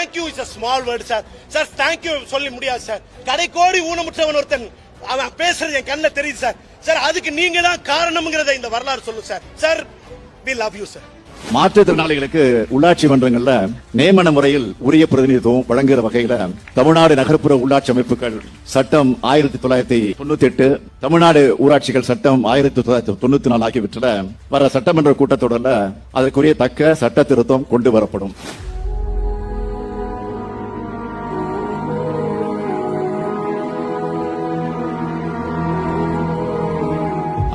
Thank you is a small word sir sir thank you சொல்லி முடியாது sir கடைக்கோடி ஊனமுற்றவன் ஒருத்தன் அவன் பேசுறது என் கண்ணில் தெரியுது சார் சார் அதுக்கு நீங்க தான் காரணம்ங்கிறத இந்த வரலாறு சொல்லு sir sir we love you sir மாற்றுத்திறனாளிகளுக்கு உள்ளாட்சி மன்றங்கள்ல நியமன முறையில் உரிய பிரதிநிதித்துவம் வழங்குகிற வகையில தமிழ்நாடு நகர்ப்புற உள்ளாட்சி அமைப்புகள் சட்டம் ஆயிரத்தி தொள்ளாயிரத்தி தொண்ணூத்தி எட்டு தமிழ்நாடு ஊராட்சிகள் சட்டம் ஆயிரத்தி தொள்ளாயிரத்தி தொண்ணூத்தி நாலு ஆகியவற்றில் வர சட்டமன்ற கூட்டத்தொடர்ல அதற்குரிய தக்க சட்ட திருத்தம் கொண்டு வரப்படும்.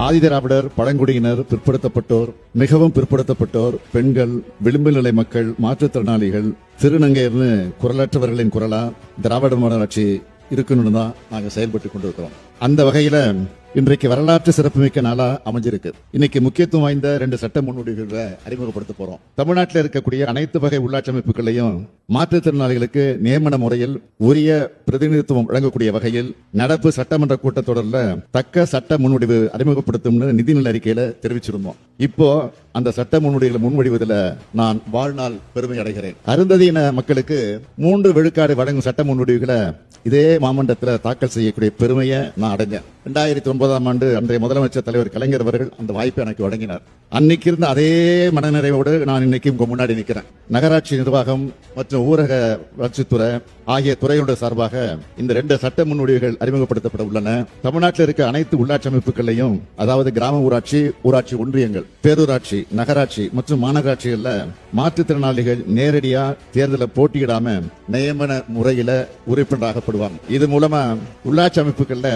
ஆதிதிராவிடர் பழங்குடியினர் பிற்படுத்தப்பட்டோர் மிகவும் பிற்படுத்தப்பட்டோர் பெண்கள் விளிம்பு நிலை மக்கள் மாற்றுத்திறனாளிகள் திருநங்கையர்னு குரலற்றவர்களின் குரலா திராவிட மாடலாட்சி இருக்கணும்னு தான் நாங்கள் செயல்பட்டு கொண்டிருக்கிறோம். அந்த வகையில் இன்றைக்கு வரலாற்று சிறப்புமிக்க நாளா அமைஞ்சிருக்கு. இன்னைக்கு முக்கியத்துவம் வாய்ந்த ரெண்டு சட்ட முன்வடிவுகளை அறிமுகப்படுத்த போறோம். தமிழ்நாட்டில் இருக்கக்கூடிய அனைத்து வகை உள்ளாட்சி அமைப்புகளையும் மாற்றுத்திறனாளிகளுக்கு நியமன முறையில் உரிய பிரதிநிதித்துவம் வழங்கக்கூடிய வகையில் நடப்பு சட்டமன்ற கூட்டத்தொடரில் தக்க சட்ட முன்வடிவு அறிமுகப்படுத்தும்னு நிதிநிலை அறிக்கையில தெரிவிச்சிருந்தோம். இப்போ அந்த சட்ட முன்வடிவுகளை முன்வடிவதில் நான் வாழ்நாள் பெருமை அடைகிறேன். அருந்ததியின மக்களுக்கு மூன்று விழுக்காடு வழங்கும் சட்ட முன்வடிவுகளை இதே மாமன்றத்தில் தாக்கல் செய்யக்கூடிய பெருமையை நான் அடைஞ்சேன். ரெண்டாயிரத்தி ஒன்பதாம் ஆண்டு அன்றைய முதலமைச்சர் தலைவர் கலைஞர் அவர்கள் அந்த வாய்ப்பை எனக்கு வழங்கினார். அன்னைக்கு இருந்த அதே மனநிறைவோடு நான் இன்னைக்கு உங்க முன்னாடி நிற்கிறேன். நகராட்சி நிர்வாகம் மற்றும் ஊரக வளர்ச்சித்துறை ஆகிய துறைகளுடைய சார்பாக இந்த ரெண்டு சட்ட முன்வடிவுகள் அறிமுகப்படுத்தப்பட உள்ளன. தமிழ்நாட்டில் இருக்க அனைத்து உள்ளாட்சி அமைப்புகளையும் அதாவது கிராம ஊராட்சி ஊராட்சி ஒன்றியங்கள் பேரூராட்சி நகராட்சி மற்றும் மாநகராட்சிகள்ல மாற்றுத்திறனாளிகள் நேரடியா தேர்தலில் போட்டியிடாம நியமன முறையில உறுப்பினராகப்படுவாங்க. இது மூலமா உள்ளாட்சி அமைப்புகள்ல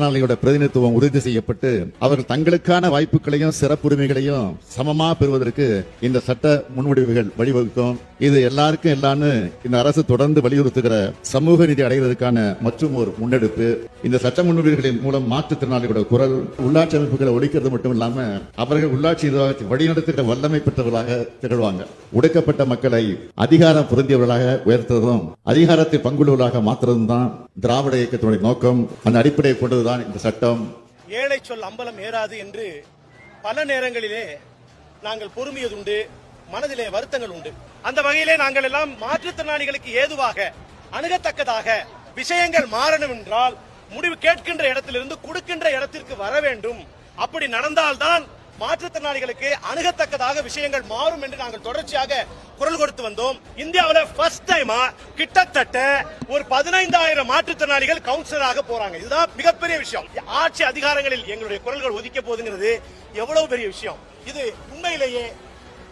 திறனாளியோட பிரதிநிதித்துவம் உறுதி செய்யப்பட்டு அவர்கள் தங்களுக்கான வாய்ப்புகளையும் சிறப்புரிமைகளையும் சமமா பெறுவதற்கு இந்த சட்ட முன்வடிவுகள் வழிவகுக்கும். இது எல்லாருக்கும் எல்லான்னு இந்த அரசு தொடர்ந்து வலியுறுத்துகிற சமூக நீதி அடைவதற்கான மற்றும் ஒரு முன்னெடுப்பு. இந்த சட்ட முன்வடிவுகளின் மூலம் மாற்றுத்திறனாளிகளோட குரல் உள்ளாட்சி அமைப்புகளை ஒழிக்கிறது மட்டும் இல்லாம அவர்கள் உள்ளாட்சி நிர்வாகத்தை வழிநடத்துகிற வல்லமை பெற்றவர்களாக திகழ்வாங்க. ஒடுக்கப்பட்ட மக்களை அதிகாரம் புரிந்தியவர்களாக உயர்த்துவதும் அதிகாரத்தை பங்குள்ளவர்களாக மாற்றுவதும் தான் திராவிட இயக்கத்தினுடைய நோக்கம். அந்த அடிப்படையை கொண்டதுதான் இந்த சட்டம். ஏழை சொல் அம்பலம் ஏறாது என்று பல நேரங்களிலே நாங்கள் பொறுமியதுண்டு மனதிலே வருத்தங்கள் உண்டு. அந்த வகையிலே நாங்கள் எல்லாம் மாற்றுத்திறனாளிகளுக்கு ஏதுவாக அணுகத்தக்கதாக விஷயங்கள் மாறணும் என்றால் முடிவு கேட்கின்ற இடத்திலிருந்து கொடுக்கின்ற இடத்திற்கு வர வேண்டும். அப்படி நடந்தால்தான் மாற்றுத்திறனாளிகளுக்கு அணுகத்தக்கதாக விஷயங்கள் மாறும் என்று நாங்கள் தொடர்ச்சியாக குரல் கொடுத்து வந்தோம். இந்தியாவில் ஃபர்ஸ்ட் டைமா கிட்டத்தட்ட ஒரு பதினைந்தாயிரம் மாற்றுத்திறனாளிகள் கவுன்சிலராக போறாங்க. இதுதான் மிகப்பெரிய விஷயம். ஆட்சி அதிகாரங்களில் எங்களுடைய குரல்கள் ஒதுக்க போகுதுங்கிறது எவ்வளவு பெரிய விஷயம். இது உண்மையிலேயே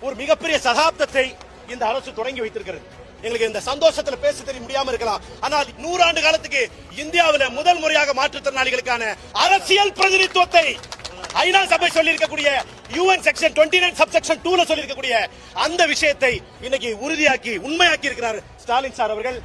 ஒரு மிகப்பெரிய சகாப்தத்தை இந்த அரசு தொடங்கி வைத்திருக்கிறது. எங்களுக்கு இந்த சந்தோஷத்துல பேச தெரிய முடியாம இருக்கலாம். ஆனால் நூறாண்டு காலத்துக்கு இந்தியாவில் முதல் முறையாக மாற்றுத்திறனாளிகளுக்கான அரசியல் பிரதிநிதித்துவத்தை ஐநா சபை சொல்லியிருக்கக்கூடிய UN section twenty nine sub section டூல சொல்லியிருக்கக்கூடிய அந்த விஷயத்தை இன்னைக்கு உறுதியாக்கி உண்மையாக்கி இருக்கிறார் ஸ்டாலின் சார் அவர்கள்.